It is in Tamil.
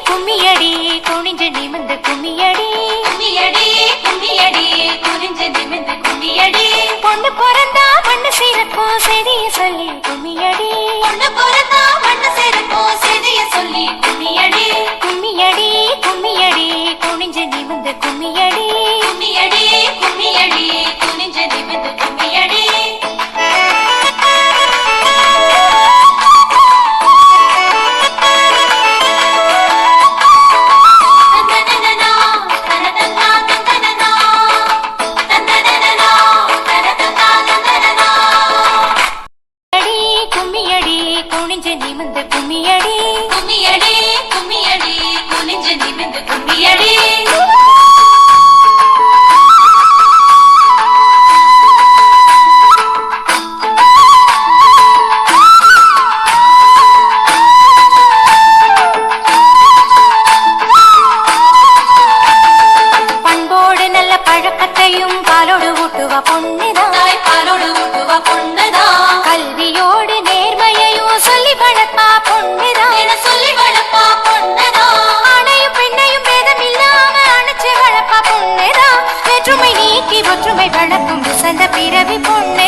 கும்மியடி குனிஞ்சு நிமிந்து கும்மியடி கும்மியடி கும்மியடி குனிஞ்சு நிமிந்து கும்மியடி பொண்ணு பிறந்தா மண்ணு சீரக்கும் செடிய சொல்லி கும்மியடி பொண்ணு பிறந்தா மண்ணு சீரக்கும் செடிய சொல்லி கும்மியடி கும்மியடி கும்மியடி குனிஞ்சு நிமிந்து கும்மியடி கும்மியடி கும்மியடி கும்மியடி குனிஞ்சு நிமிந்து கும்மியடி. கும்மியடி கும்மியடி குனிஞ்ச நிமிந்து கும்மியடி. பிறவி பொண்ணு.